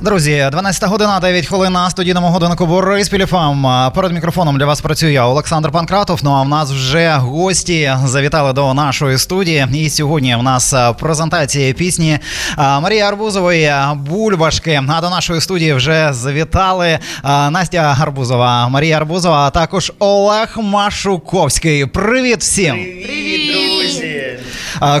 Друзі, 12 година, 9 хвилин на студійному годиннику Бориспіль ФМ. Перед мікрофоном для вас працюю я, Олександр Панкратов. Ну а в нас вже гості завітали до нашої студії. І сьогодні в нас презентація пісні Марії Арбузової Бульбашки. А до нашої студії вже завітали Настя Арбузова, Марія Арбузова, а також Олег Машуковський. Привіт всім! Привіт,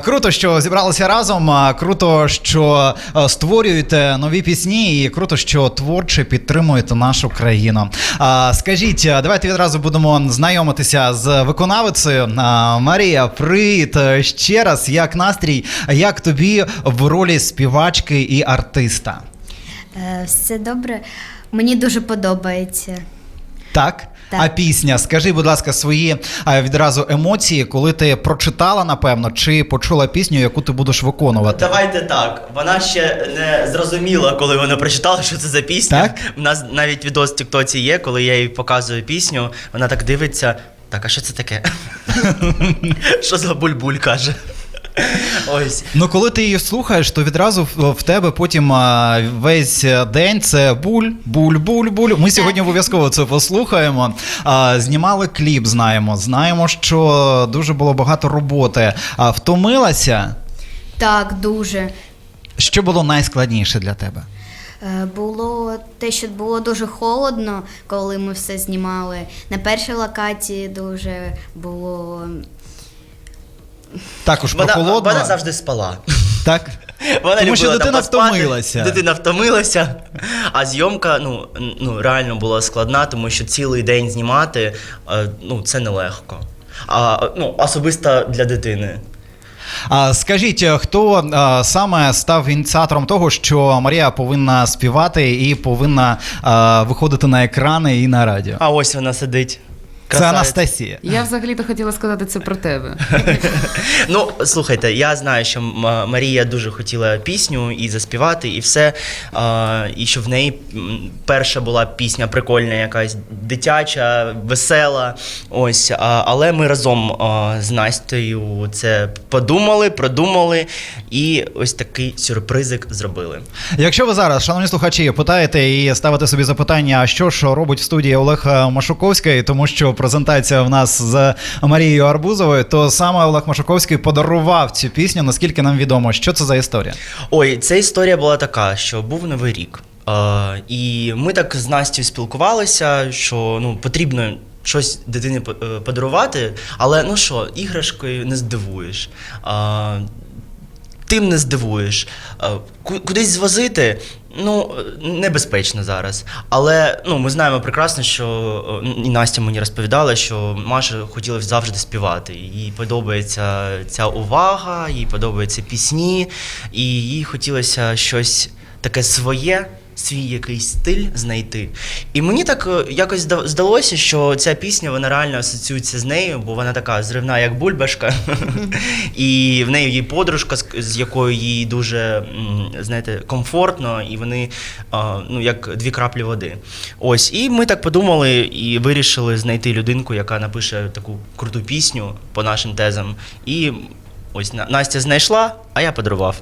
Круто, що зібралися разом. Круто, що створюєте нові пісні, і круто, що творче підтримуєте нашу країну. Скажіть, давайте відразу будемо знайомитися з виконавицею. Марія, привіт е, ще раз. Як настрій? Як тобі в ролі співачки і артиста? Е, Все добре. Мені дуже подобається. Так? Так. А пісня, скажи, будь ласка, свої відразу емоції, коли ти прочитала, напевно, чи почула пісню, яку ти будеш виконувати? Давайте так. Вона ще не зрозуміла, коли вона прочитала, що це за пісня. Так? У нас навіть відос в Тіктоці є, коли я їй показую пісню, вона так дивиться. Так, а що це таке? Що за бульбуль каже? Ось. Ну, коли ти її слухаєш, то відразу в, тебе потім а, весь день це буль, буль, буль, буль. Ми сьогодні обов'язково це послухаємо. А, знімали кліп, знаємо. Знаємо, що дуже було багато роботи. А втомилася. Так, дуже. Що було найскладніше для тебе? Е, Було те, що було дуже холодно, коли ми все знімали. На першій локації дуже було. Також Вона, прохолодно. вона завжди спала. Так? Вона Тому що там дитина поспати. втомилася. Дитина втомилася. А зйомка ну, ну, реально була складна, тому що цілий день знімати е, ну, це нелегко. А, ну, особисто для дитини. А, скажіть, е, хто а, саме став ініціатором того, що Марія повинна співати і повинна а, виходити на екрани і на радіо? А ось вона сидить. Це Анастасія. Я взагалі-то хотіла сказати це про тебе. Ну, слухайте, я знаю, що Марія дуже хотіла пісню і заспівати, і все. І що в неї перша була пісня прикольна, якась дитяча, весела. Ось. Але ми разом з Настею це подумали, продумали, і ось такий сюрпризик зробили. Якщо ви зараз, шановні слухачі, питаєте і ставите собі запитання, а що ж робить в студії Олег Машуковський, тому що презентація в нас з Марією Арбузовою, то саме Олег Машуковський подарував цю пісню, наскільки нам відомо. Що це за історія? Ой, ця історія була така, що був новий рік. Е, і ми так з Настю спілкувалися, що ну, потрібно щось дитині е, подарувати, але ну що, іграшкою не здивуєш. Е, Тим не здивуєш. Ку- Кудись звозити, ну, небезпечно зараз. Але ну, ми знаємо прекрасно, що е, і Настя мені розповідала, що Маша хотіла завжди співати. Їй подобається ця увага, їй подобаються пісні, і їй хотілося щось таке своє. Свій якийсь стиль знайти. І мені так е, якось здалося, що ця пісня вона реально асоціюється з нею, бо вона така зривна, як бульбашка. І в неї є подружка, з- з якою їй дуже знаєте, комфортно, і вони ну, як дві краплі води. Ось, і ми так подумали і вирішили знайти людинку, яка напише таку круту пісню по нашим тезам. І ось На- Настя знайшла, а я подарував.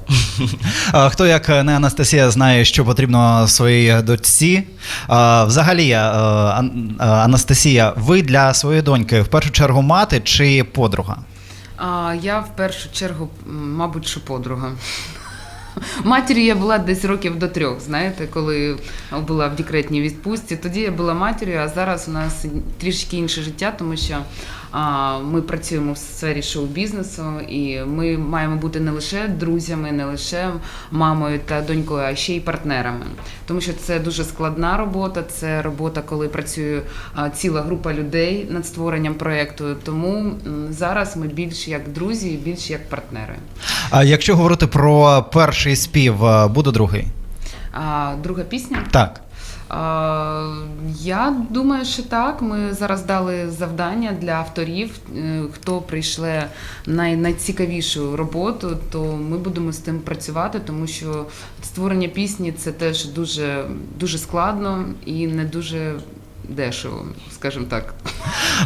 А, Хто як не Анастасія знає, що потрібно своїй дочці. А, Взагалі, а, Анастасія, ви для своєї доньки в першу чергу мати чи подруга? А я в першу чергу, мабуть, що подруга. Матір'ю я була десь років до трьох, знаєте, коли була в декретній відпустці. Тоді я була матір'ю, а зараз у нас трішки інше життя, тому що а, ми працюємо в сфері шоу-бізнесу, і ми маємо бути не лише друзями, не лише мамою та донькою, а ще й партнерами. Тому що це дуже складна робота. Це робота, коли працює ціла група людей над створенням проєкту. Тому зараз ми більш як друзі, більш як партнери. А якщо говорити про перший спів, буде другий? А друга пісня. Так. Я думаю, що так. Ми зараз дали завдання для авторів. е, Хто прийшле най, найцікавішу роботу, то ми будемо з тим працювати, тому що створення пісні це теж дуже, дуже складно і не дуже дешево, скажімо так.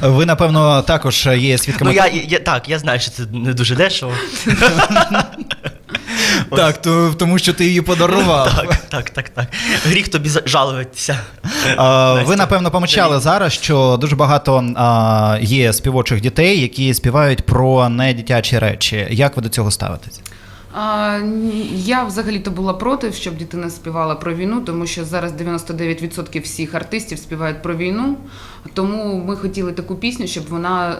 Ви, напевно, також є свідками. Ну я, я так, я знаю, що це не дуже дешево. Так, то, тому що ти її подарував. Так, так, так, так. Гріх тобі жалуватися. А, Ви напевно помічали зараз, що дуже багато а, є співочих дітей, які співають про недитячі речі. Як ви до цього ставитесь? А, я взагалі-то була проти, щоб дитина співала про війну, тому що зараз 99% всіх артистів співають про війну. Тому ми хотіли таку пісню, щоб вона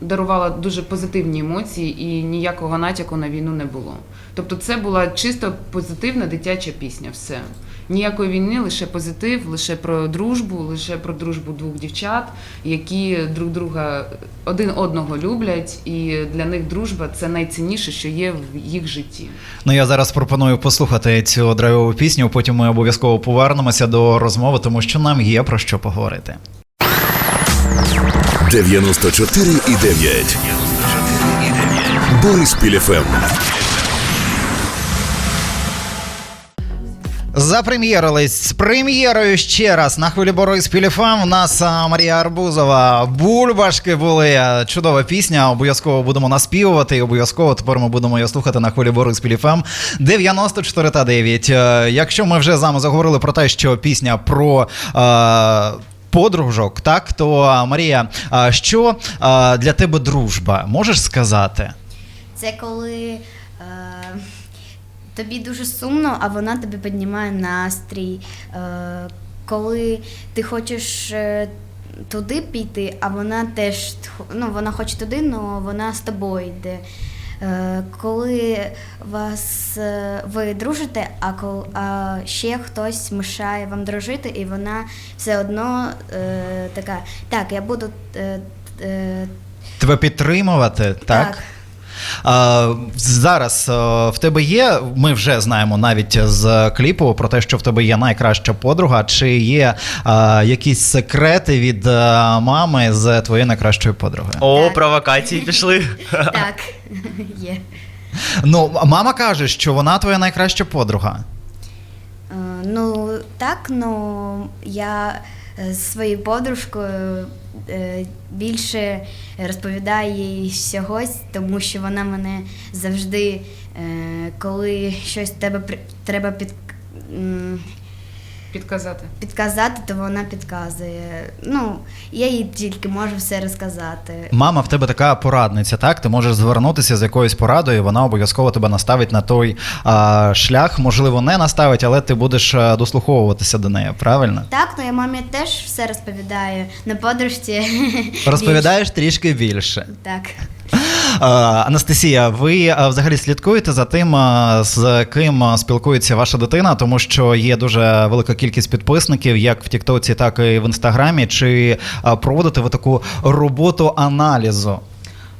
дарувала дуже позитивні емоції і ніякого натяку на війну не було. Тобто, це була чисто позитивна дитяча пісня. Все. Ніякої війни, лише позитив, лише про дружбу, лише про дружбу двох дівчат, які друг друга один одного люблять, і для них дружба це найцінніше, що є в їх житті. Ну я зараз пропоную послухати цю драйвову пісню. Потім ми обов'язково повернемося до розмови, тому що нам є про що поговорити. 94,9. Бориспіль ФМ. Запрем'єрились з прем'єрою ще раз на хвилі Борис Піліфам. У нас а, Марія Арбузова. Бульбашки були. Чудова пісня. Обов'язково будемо наспівувати. І обов'язково тепер ми будемо її слухати на хвилі Борис Піліфам 94 та 9. Е, Якщо ми вже з вами заговорили про те, що пісня про. е, Подружок, так то Марія, а, що для тебе дружба? Можеш сказати? Це коли е, тобі дуже сумно, а вона тобі піднімає настрій. Е, коли ти хочеш е, туди піти, а вона теж ну, вона хоче туди, але вона з тобою йде. Е, коли вас ви дружите, а, кол, а ще хтось мешає вам дружити, і вона все одно е, така, так, я буду е, е, Тебе підтримувати, так? Так. А, зараз а, в тебе є, ми вже знаємо навіть з кліпу про те, що в тебе є найкраща подруга. Чи є а, якісь секрети від а, мами з твоєї найкращої подруги? О, Так. провокації пішли. так є. Ну, мама каже, що вона твоя найкраща подруга. Е, Ну так, ну я е, з своєю подружкою е, більше розповідаю їй всягось, тому що вона мене завжди, е, коли щось тебе треба під, Підказати. підказати, то вона підказує. Ну, я їй тільки можу все розказати. Мама в тебе така порадниця, так? Ти можеш звернутися з якоюсь порадою, вона обов'язково тебе наставить на той а, шлях. Можливо, не наставить, але ти будеш а, дослуховуватися до неї, правильно? Так, ну я мамі теж все розповідаю на подружці. Розповідаєш трішки більше. більше. Так. А, Анастасія, ви взагалі слідкуєте за тим, з ким спілкується ваша дитина, тому що є дуже велика кількість підписників, як в Тіктоці, так і в Інстаграмі. Чи проводите ви таку роботу аналізу?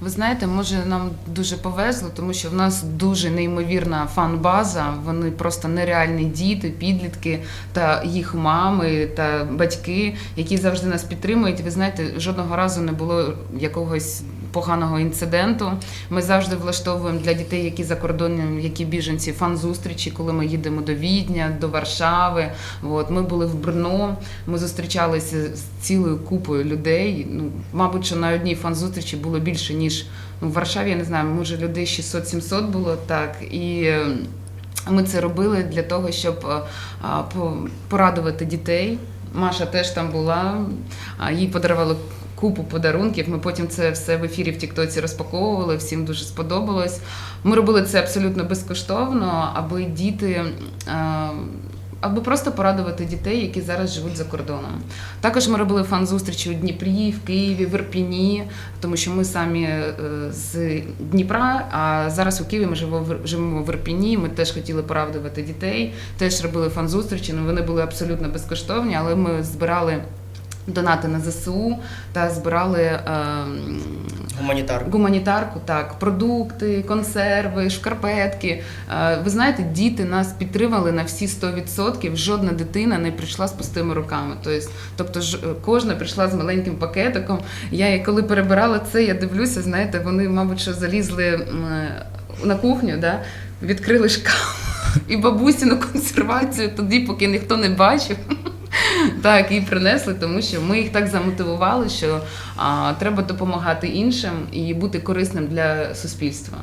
Ви знаєте, може нам дуже повезло, тому що в нас дуже неймовірна фан-база. Вони просто нереальні діти, підлітки та їх мами та батьки, які завжди нас підтримують. Ви знаєте, жодного разу не було якогось поганого інциденту. Ми завжди влаштовуємо для дітей, які за кордоном, які біженці, фан-зустрічі, коли ми їдемо до Відня, до Варшави. От ми були в Брно. Ми зустрічалися з цілою купою людей. Ну, мабуть, що на одній фан-зустрічі було більше ніж ну, в Варшаві. Я не знаю, може людей 600-700 було так і. е, Ми це робили для того, щоб е, по- порадувати дітей. Маша теж там була, їй подарували купу подарунків. Ми потім це все в ефірі в Тіктоці розпаковували, всім дуже сподобалось. Ми робили це абсолютно безкоштовно, аби діти. е, Аби просто порадувати дітей, які зараз живуть за кордоном. Також ми робили фан-зустрічі у Дніпрі, в Києві, в Ірпіні, тому що ми самі е, з Дніпра, а зараз у Києві ми живемо в- Ірпіні. Ми теж хотіли порадувати дітей, теж робили фан-зустрічі. Ну вони були абсолютно безкоштовні, але ми збирали донати на ЗСУ та збирали. ем, Гуманітарку. Гуманітарку, так, продукти, консерви, шкарпетки. Е, Ви знаєте, діти нас підтримали на всі 100%. Жодна дитина не прийшла з пустими руками. Тобто, тобто ж, е, кожна прийшла з маленьким пакетиком. Я коли перебирала це, я дивлюся, знаєте, вони, мабуть, що залізли е, на кухню, да, відкрили шкаф і бабусіну консервацію тоді, поки ніхто не бачив. Так, і принесли, тому що ми їх так замотивували, що а, треба допомагати іншим і бути корисним для суспільства.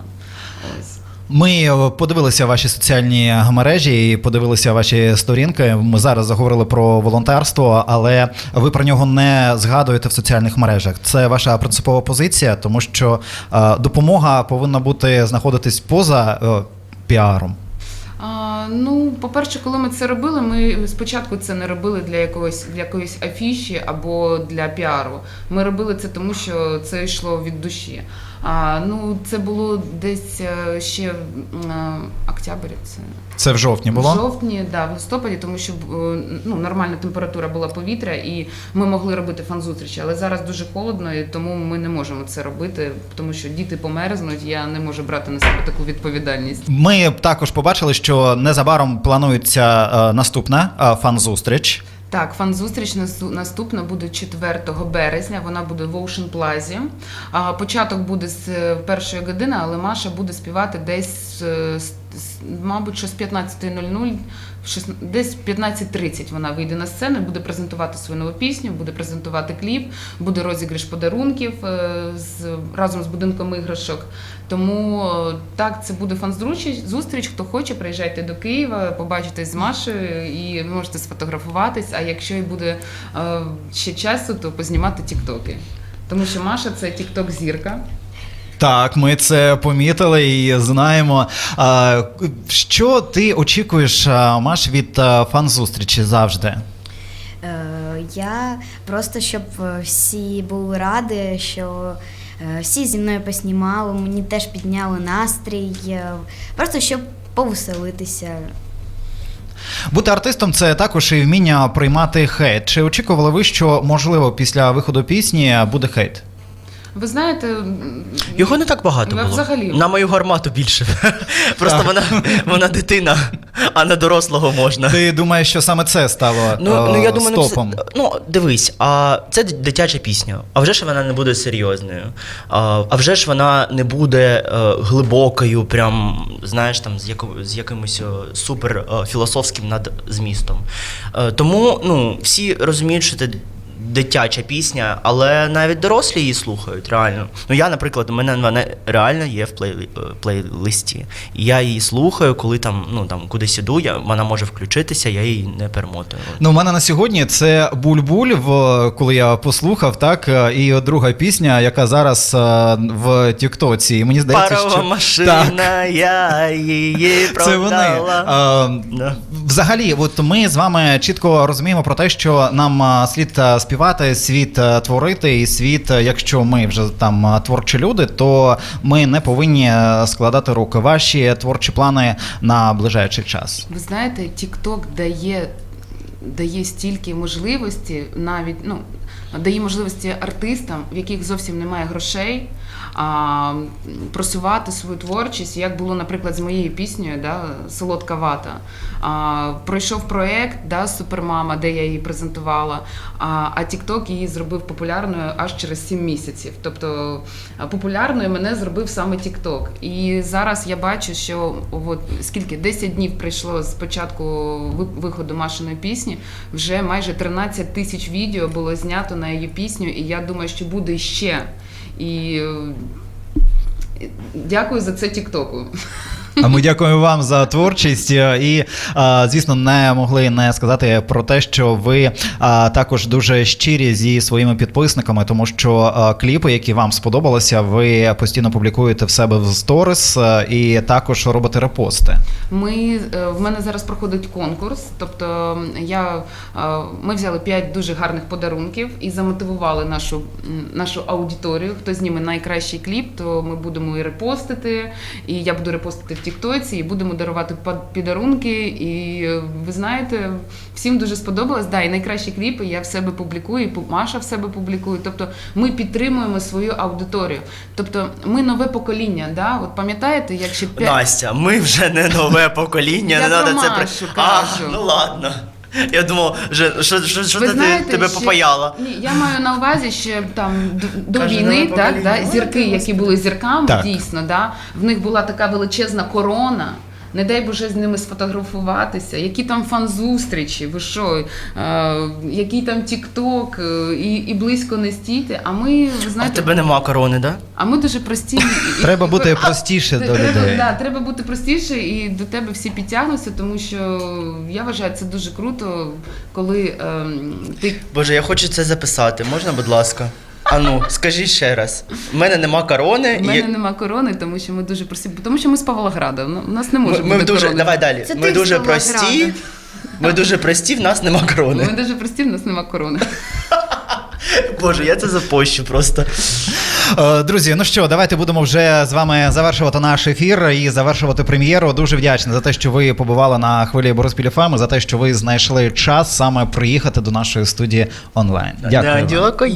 Ось. Ми е, подивилися ваші соціальні мережі і подивилися ваші сторінки. Ми зараз заговорили про волонтерство, але ви про нього не згадуєте в соціальних мережах. Це ваша принципова позиція, тому що е, допомога повинна бути знаходитись поза е, піаром. Ну, по-перше, коли ми це робили, ми спочатку це не робили для якогось для якоїсь афіші або для піару. Ми робили це тому, що це йшло від душі. А, ну, це було десь е, ще е, октябрь. Це Це в жовтні в було. жовтні, да, в листопаді, тому що е, ну, нормальна температура була повітря, і ми могли робити фан-зустрічі. Але зараз дуже холодно, і тому ми не можемо це робити, тому що діти померзнуть. Я не можу брати на себе таку відповідальність. Ми також побачили, що незабаром планується наступна фан-зустріч. Так, фан-зустріч наступна буде 4 березня. Вона буде в Ocean Plaza. Початок буде з е, першої години, але Маша буде співати десь, мабуть, що з 15.00, в шест- десь 15.30 вона вийде на сцену, буде презентувати свою нову пісню, буде презентувати кліп, буде розіграш подарунків е, з, разом з будинком іграшок. Тому е, так, це буде фан-зустріч. Зустріч, хто хоче, приїжджайте до Києва, побачитесь з Машею і можете сфотографуватись. А якщо і буде е, ще часу, то познімати тіктоки. Тому що Маша це тікток зірка. Так, ми це помітили і знаємо. Що ти очікуєш, Маш, від фан-зустрічі завжди? Е, Я просто щоб всі були раді, що е, всі зі мною поснімали, мені теж підняли настрій, е, просто щоб повеселитися. Бути артистом це також і вміння приймати хейт. Чи очікували ви, що можливо після виходу пісні буде хейт? Ви знаєте, Його не так багато було. взагалі- На мою гармату більше. Просто вона, вона дитина, а на дорослого можна. Ти думаєш, що саме це стало Ну, е, ну я думаю, ну, стопом? ну дивись, а це дитяча пісня. А вже ж вона не буде серйозною. А, а вже ж вона не буде е, глибокою, прям знаєш, там з яко, з якимось е, супер е, філософським надзмістом. Е, тому ну, всі розуміють, що це. Дитяча пісня, але навіть дорослі її слухають реально. Ну я, наприклад, у мене вона реально є в плей, е, плейлисті. І я її слухаю, коли там, ну там кудись іду, я, вона може включитися, я її не перемотую. Ну, у мене на сьогодні це буль-буль, в коли я послухав, так, е, і друга пісня, яка зараз е, в Тіктоці. І мені здається, Парова що машина, Так. я її Це вони. продала. Да. Взагалі, от ми з вами чітко розуміємо про те, що нам слід е, співати, світ е, творити, і світ, е, якщо ми вже там е, творчі люди, то ми не повинні складати руки. Ваші творчі плани на ближайший час. Ви знаєте, TikTok дає, дає стільки можливості, навіть ну, дає можливості артистам, в яких зовсім немає грошей, а, просувати свою творчість, як було, наприклад, з моєю піснею да, Солодка вата. А, пройшов проєкт да, Супермама, де я її презентувала, а, а TikTok її зробив популярною аж через 7 місяців. Тобто популярною мене зробив саме TikTok. І зараз я бачу, що от скільки 10 днів прийшло з початку виходу Машиної пісні, вже майже 13 тисяч відео було знято на її пісню, і я думаю, що буде ще. І е, дякую за це TikTok. А ми дякуємо вам за творчість е, і, звісно, не могли не сказати про те, що ви також дуже щирі зі своїми підписниками, тому що кліпи, які вам сподобалися, ви постійно публікуєте в себе в сторіс е, і також робите репости. Ми е, в мене зараз проходить конкурс. Тобто я е, ми взяли п'ять дуже гарних подарунків і замотивували нашу нашу аудиторію. Хто зніме найкращий кліп, то ми будемо і репостити. І я буду репостити Тіктоці, і будемо дарувати підарунки. І е, ви знаєте, всім дуже сподобалось. Да, і найкращі кліпи я в себе публікую, і Маша в себе публікує. Тобто ми підтримуємо свою аудиторію. Тобто ми нове покоління. Да? От пам'ятаєте, як ще 5... Настя, ми вже не нове покоління, Я не про треба це кажу. А, ну ладно. Я думав, вже, що, що, що Ви ти, знаєте, тебе ще- попаяла? Ні, я маю на увазі, що там д- до Каже, війни, нове так, покоління. да, зірки, які були зірками, Так. дійсно, да, в них була така величезна корона. Не дай Боже з ними сфотографуватися, які там фан-зустрічі, ви що, е, який там Тік-Ток, е, і, і близько не стійте. А ми, ви А в знаєте, тебе нема корони, да? а ми дуже прості. і- Треба і- бути а, простіше до треба, людей. Да, треба бути простіше, і до тебе всі підтягнуться, тому що я вважаю, це дуже круто, коли ем, ти Боже, я хочу це записати. Можна, будь ласка? Ану, скажи ще раз. У мене нема корони. У мене і... нема корони, тому що ми дуже прості. Тому що ми з Павлограда. ну, У нас не може Ми, ми бути дуже корони. давай далі. Це ми ти дуже прості. Ми дуже прості, в нас нема корони. Ми дуже прості, в нас нема корони. Боже, я це запощу просто. Е, Друзі, ну що, давайте будемо вже з вами завершувати наш ефір і завершувати прем'єру. Дуже вдячний за те, що ви побували на хвилі Бориспіль ФМ, за те, що ви знайшли час саме приїхати до нашої студії онлайн. Дякую. Да, вам. Дякую.